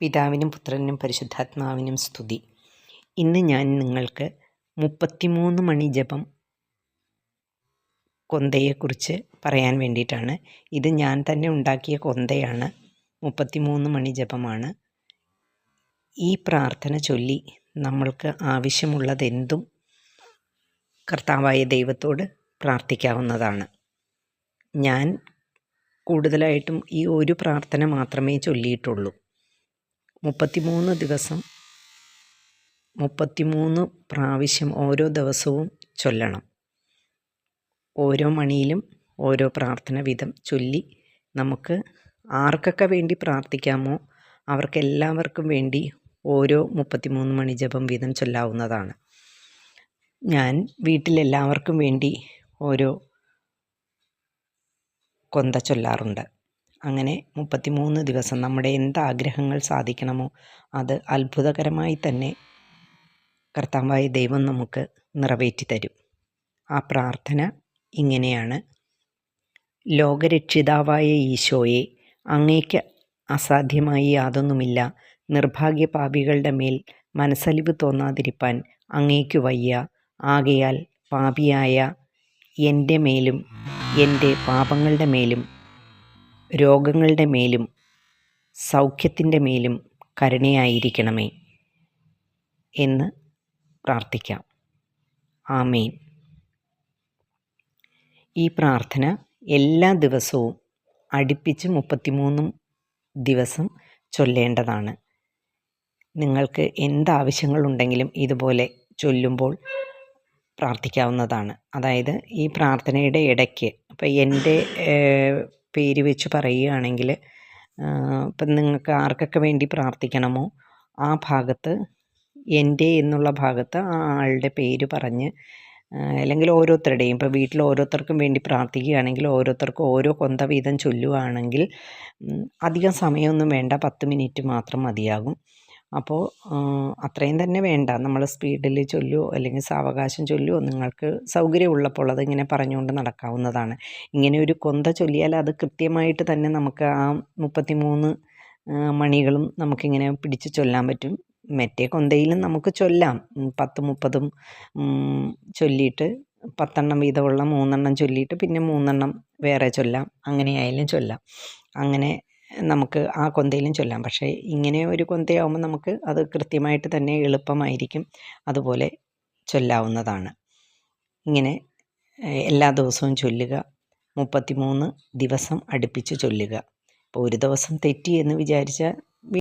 പിതാവിനും പുത്രനും പരിശുദ്ധാത്മാവിനും സ്തുതി. ഇന്ന് ഞാൻ നിങ്ങൾക്ക് മുപ്പത്തിമൂന്ന് മണി ജപം കൊന്തയെക്കുറിച്ച് പറയാൻ വേണ്ടിയിട്ടാണ്. ഇത് ഞാൻ തന്നെ ഉണ്ടാക്കിയ കൊന്തയാണ്. മുപ്പത്തിമൂന്ന് മണി ജപമാണ്. ഈ പ്രാർത്ഥന ചൊല്ലി നമ്മൾക്ക് ആവശ്യമുള്ളതെന്തും കർത്താവായ ദൈവത്തോട് പ്രാർത്ഥിക്കാവുന്നതാണ്. ഞാൻ കൂടുതലായിട്ടും ഈ ഒരു പ്രാർത്ഥന മാത്രമേ ചൊല്ലിയിട്ടുള്ളൂ. മുപ്പത്തിമൂന്ന് ദിവസം. മുപ്പത്തിമൂന്ന് പ്രാവശ്യം ഓരോ ദിവസവും ചൊല്ലണം. ഓരോ മണിയിലും ഓരോ പ്രാർത്ഥന വിധം ചൊല്ലി നമുക്ക് ആർക്കൊക്കെ വേണ്ടി പ്രാർത്ഥിക്കാമോ അവർക്കെല്ലാവർക്കും വേണ്ടി ഓരോ മുപ്പത്തിമൂന്ന് മണി ജപം വീതം ചൊല്ലാവുന്നതാണ്. ഞാൻ വീട്ടിലെല്ലാവർക്കും വേണ്ടി ഓരോ കൊന്ത ചൊല്ലാറുണ്ട്. അങ്ങനെ മുപ്പത്തിമൂന്ന് ദിവസം നമ്മുടെ എന്താഗ്രഹങ്ങൾ സാധിക്കണമോ? അത് അത്ഭുതകരമായി തന്നെ കർത്താവായ ദൈവം നമുക്ക് നിറവേറ്റി തരും. ആ പ്രാർത്ഥന ഇങ്ങനെയാണ്. ലോകരക്ഷിതാവായ ഈശോയെ അങ്ങേക്ക് അസാധ്യമായി യാതൊന്നുമില്ല. നിർഭാഗ്യ പാപികളുടെ മേൽ മനസ്സലിവ് തോന്നാതിരിപ്പാൻ അങ്ങേക്കു വയ്യ. ആകയാൽ പാപിയായ എന്റെ മേലും എന്റെ പാപങ്ങളുടെ മേലും രോഗങ്ങളുടെ മേലും സൗഖ്യത്തിന്റെ മേലും കരുണയായിരിക്കണമേ എന്ന് പ്രാർത്ഥിക്കാം. ആമേൻ. ഈ പ്രാർത്ഥന എല്ലാ ദിവസവും അടുപ്പിച്ച് മുപ്പത്തിമൂന്നും ദിവസം ചൊല്ലേണ്ടതാണ്. നിങ്ങൾക്ക് എന്താവശ്യങ്ങളുണ്ടെങ്കിലും ഇതുപോലെ ചൊല്ലുമ്പോൾ പ്രാർത്ഥിക്കാവുന്നതാണ്. അതായത് ഈ പ്രാർത്ഥനയുടെ ഇടയ്ക്ക് ഇപ്പം എന്റെ പേര് വെച്ച് പറയുകയാണെങ്കിൽ ഇപ്പം നിങ്ങൾക്ക് ആർക്കൊക്കെ വേണ്ടി പ്രാർത്ഥിക്കണമോ? ആ ഭാഗത്ത് എന്റെ എന്നുള്ള ഭാഗത്ത് ആ ആളുടെ പേര് പറഞ്ഞ് അല്ലെങ്കിൽ ഓരോരുത്തരുടെയും ഇപ്പോൾ വീട്ടിൽ ഓരോരുത്തർക്കും വേണ്ടി പ്രാർത്ഥിക്കുകയാണെങ്കിൽ ഓരോരുത്തർക്കും ഓരോ കൊന്ത വീതം ചൊല്ലുകയാണെങ്കിൽ അധികം സമയമൊന്നും വേണ്ട. പത്ത് മിനിറ്റ് മാത്രം മതിയാകും. അപ്പോൾ അത്രയും തന്നെ വേണ്ട. നമ്മൾ സ്പീഡിൽ ചൊല്ലുവോ അല്ലെങ്കിൽ സാവകാശം ചൊല്ലുവോ നിങ്ങൾക്ക് സൗകര്യമുള്ളപ്പോൾ അതിങ്ങനെ പറഞ്ഞുകൊണ്ട് നടക്കാവുന്നതാണ്. ഇങ്ങനെ ഒരു കൊന്ത ചൊല്ലിയാൽ അത് കൃത്യമായിട്ട് തന്നെ നമുക്ക് ആ മുപ്പത്തി മൂന്ന് മണികളും നമുക്കിങ്ങനെ പിടിച്ച് ചൊല്ലാൻ പറ്റും. മറ്റേ കൊന്തയിലും നമുക്ക് ചൊല്ലാം. പത്ത് മുപ്പതും ചൊല്ലിയിട്ട് പത്തെണ്ണം വീതമുള്ള മൂന്നെണ്ണം ചൊല്ലിയിട്ട് പിന്നെ മൂന്നെണ്ണം വേറെ ചൊല്ലാം. അങ്ങനെയായാലും ചൊല്ലാം. അങ്ങനെ നമുക്ക് ആ കൊന്തയിലും ചൊല്ലാം. പക്ഷേ ഇങ്ങനെ ഒരു കൊന്തയാകുമ്പോൾ നമുക്ക് അത് കൃത്യമായിട്ട് തന്നെ എളുപ്പമായിരിക്കും അതുപോലെ ചൊല്ലാവുന്നതാണ്. ഇങ്ങനെ എല്ലാ ദിവസവും ചൊല്ലുക. മുപ്പത്തിമൂന്ന് ദിവസം അടുപ്പിച്ച് ചൊല്ലുക. ഇപ്പോൾ ഒരു ദിവസം തെറ്റി എന്ന് വിചാരിച്ചാൽ